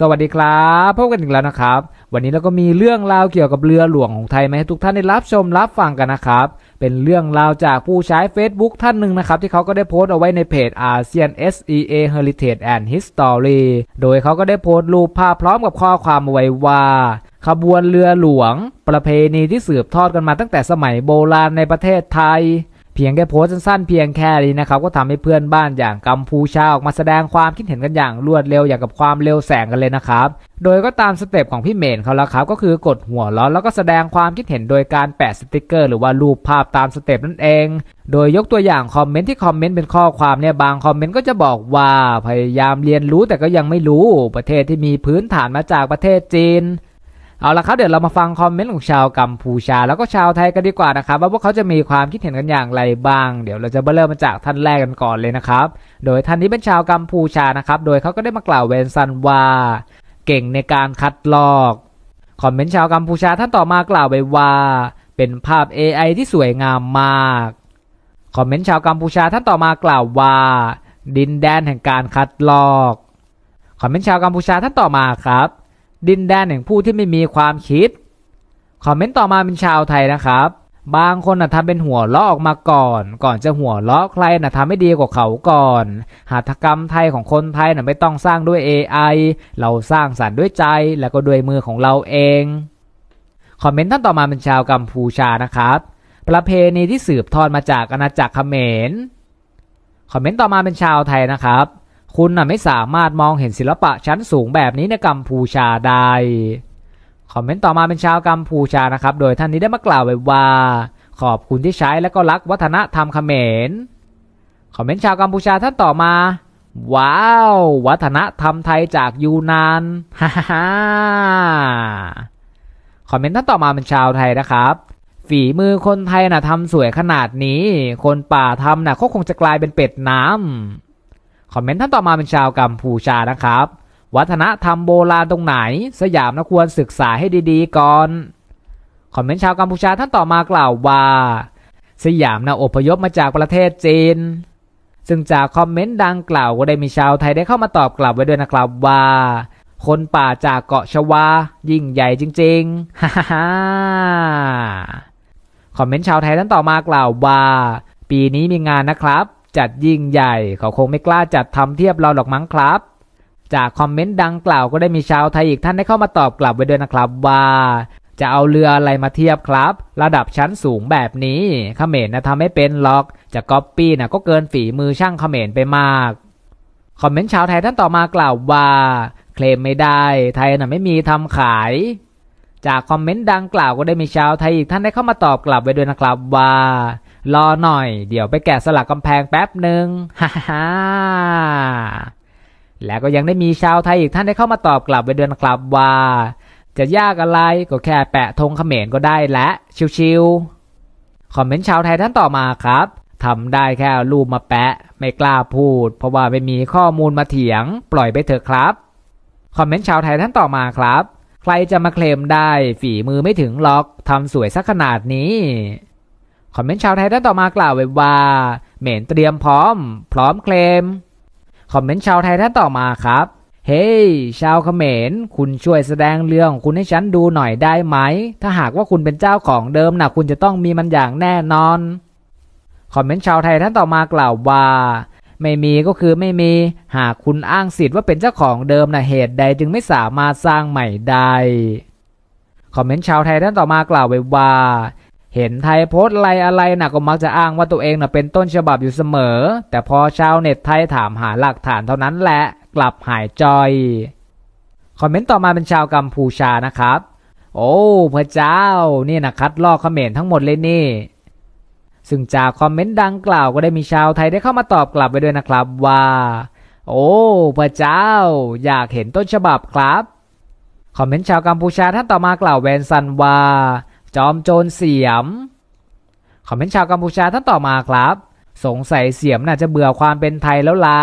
สวัสดีครับพบกันอีกแล้วนะครับ วันนี้เราก็มีเรื่องราวเกี่ยวกับเรือหลวงของไทยมาให้ทุกท่านได้รับชมรับฟังกันนะครับ เป็นเรื่องราวจากผู้ใช้ Facebook ท่านหนึ่งนะครับ ที่เขาก็ได้โพสต์เอาไว้ในเพจ ASEAN SEA Heritage and History โดยเขาก็ได้โพสต์รูปภาพพร้อมกับข้อความเอาไว้ว่าขบวนเรือหลวง ประเพณีที่สืบทอดกันมาตั้งแต่สมัยโบราณในประเทศไทย เพียงแค่โพสต์สั้นๆเพียงแค่นี้นะครับก็ทำให้เพื่อนบ้านอย่างกัมพูชาออกมาแสดงความคิดเห็นกันอย่างรวดเร็วอย่างกับความเร็วแสงกันเลยนะครับโดยก็ตามสเต็ปของพี่เมนเขาแล้วครับก็คือกดหัวล้อแล้วก็แสดงความคิดเห็นโดยการแปะสติกเกอร์ หรือว่ารูปภาพตามสเต็ปนั่นเอง โดยยกตัวอย่างคอมเมนต์ที่คอมเมนต์เป็นข้อความเนี่ยบางคอมเมนต์ก็จะบอกว่าพยายามเรียนรู้แต่ก็ยังไม่รู้ประเทศที่มีพื้นฐานมาจากประเทศจีน เอาละครับเดี๋ยวเรามาฟังคอมเมนต์ของชาวกัมพูชา แล้วก็ชาวไทยกันดีกว่านะครับว่าพวกเขาจะมีความคิดเห็นกันอย่างไรบ้าง เดี๋ยวเราจะเริ่มมาจากท่านแรกกันก่อนเลยนะครับโดยท่านนี้เป็นชาวกัมพูชานะครับโดยเขาก็ได้มากล่าวเวนซันว่า เก่งในการคัดลอกคอมเมนต์ชาวกัมพูชาท่านต่อมากล่าวไว้ว่า เป็นภาพ AI ที่สวยงามมากคอมเมนต์ชาวกัมพูชาท่านต่อมากล่าวว่า ดินแดนแห่งการคัดลอกคอมเมนต์ชาวกัมพูชาท่านต่อมาครับ ดินแดนแห่งผู้ที่ไม่มีความคิด คอมเมนต์ต่อมาเป็นชาวไทยนะครับ บางคนนะทำเป็นหัวล้อออกมาก่อน ก่อนจะหัวล้อใครนะทำให้ดีกว่าเขาก่อน หัตถกรรมไทยของคนไทยนะไม่ต้องสร้างด้วย AI เราสร้างสรรค์ด้วยใจแล้วก็ด้วยมือของเราเอง คอมเมนต์ท่านต่อมาเป็นชาวกัมพูชานะครับ ประเพณีที่สืบทอดมาจากอาณาจักรเขมร คอมเมนต์ต่อมาเป็นชาวไทยนะครับ คุณน่ะไม่สามารถมองเห็นศิลปะชั้นสูงแบบนี้ในกัมพูชาได้ คอมเมนต์ต่อมาเป็นชาวกัมพูชานะครับ โดยท่านนี้ได้มากล่าวไว้ว่า ขอบคุณที่ใช้และก็รักวัฒนธรรมเขมร คอมเมนต์ชาวกัมพูชาท่านต่อมา ว้าว วัฒนธรรมไทยจากยูนานฮ่าฮ่าฮ่าคอมเมนต์ท่านต่อมาเป็นชาวไทยนะครับฝีมือคนไทยน่ะทำสวยขนาดนี้ คนป่าทำน่ะก็คงจะกลายเป็นเป็ดน้ำ คอมเมนต์ท่านต่อมาเป็นชาวกัมพูชานะครับ วัฒนธรรมโบราณตรงไหน สยามนะควรศึกษาให้ดีๆก่อนคอมเมนต์ชาวกัมพูชาท่านต่อมากล่าวว่า สยามนะอพยพมาจากประเทศจีน ซึ่งจากคอมเมนต์ดังกล่าวก็ได้มีชาวไทยได้เข้ามาตอบกลับไว้ด้วยนะครับว่า คนป่าจากเกาะชวา ยิ่งใหญ่จริงๆฮ่าฮ่าคอมเมนต์ชาวไทยท่านต่อมากล่าวว่า ปีนี้มีงานนะครับ จัดยิ่งใหญ่ เขาคงไม่กล้าจัดทำเทียบเราหรอกมั้งครับ จากคอมเมนต์ดังกล่าวก็ได้มีชาวไทยอีกท่านได้เข้ามาตอบกลับไว้ด้วยนะครับว่า จะเอาเรืออะไรมาเทียบครับ ระดับชั้นสูงแบบนี้เขมรนะทำไม่เป็นหรอก จะก๊อปปี้นะก็เกินฝีมือช่างเขมรไปมากคอมเมนต์ชาวไทยท่านต่อมากล่าวว่า เคลมไม่ได้ ไทยน่ะไม่มีทำขาย จากคอมเมนต์ดังกล่าวก็ได้มีชาวไทยอีกท่านได้เข้ามาตอบกลับไว้ด้วยนะครับว่า รอหน่อย เดี๋ยวไปแกะสลักกำแพงแป๊บหนึ่งฮ่าฮ่าและก็ยังได้มีชาวไทยอีกท่านได้เข้ามาตอบกลับไว้ด้วยนะครับว่า จะยากอะไรก็แค่แปะธงเขมรก็ได้และชิวๆคอมเมนต์ชาวไทยท่านต่อมาครับทำได้แค่รูปมาแปะ ไม่กล้าพูด เพราะว่าไม่มีข้อมูลมาเถียง ปล่อยไปเถอะครับ คอมเมนต์ชาวไทยท่านต่อมาครับ ใครจะมาเคลมได้ฝีมือไม่ถึงหรอกทำสวยสักขนาดนี้ คอมเมนต์ชาวไทยท่านต่อมากล่าวไว้ว่าเหม็นเตรียมพร้อม พร้อมเคลม คอมเมนต์ชาวไทยท่านต่อมาครับ เฮ้ยชาวเขมร คุณช่วยแสดงเรื่องของคุณให้ฉันดูหน่อยได้ไหม ถ้าหากว่าคุณเป็นเจ้าของเดิมนะคุณจะต้องมีมันอย่างแน่นอน คอมเมนต์ชาวไทยท่านต่อมากล่าวว่า ไม่มีก็คือไม่มี หากคุณอ้างสิทธิ์ว่าเป็นเจ้าของเดิมนะเหตุใดจึงไม่สามารถสร้างใหม่ได้ คอมเมนต์ชาวไทยท่านต่อมากล่าวไว้ว่า เห็นไทยโพสต์อะไรอะไรนะก็มักจะอ้างว่าตัวเองนะเป็นต้นฉบับอยู่เสมอ แต่พอชาวเน็ตไทยถามหาหลักฐานเท่านั้นแหละกลับหายจอยคอมเมนต์ต่อมาเป็นชาวกัมพูชานะครับ โอ้พระเจ้านี่นะคัดลอกคอมเขมรทั้งหมดเลยนี่ ซึ่งจากคอมเมนต์ดังกล่าวก็ได้มีชาวไทยได้เข้ามาตอบกลับไปด้วยนะครับว่า โอ้พระเจ้า อยากเห็นต้นฉบับครับคอมเมนต์ชาวกัมพูชาท่านต่อมากล่าวแวนซันว่า จอมโจรเสียม คอมเมนต์ชาวกัมพูชาท่านต่อมาครับ สงสัยเสียมน่าจะเบื่อความเป็นไทยแล้วละ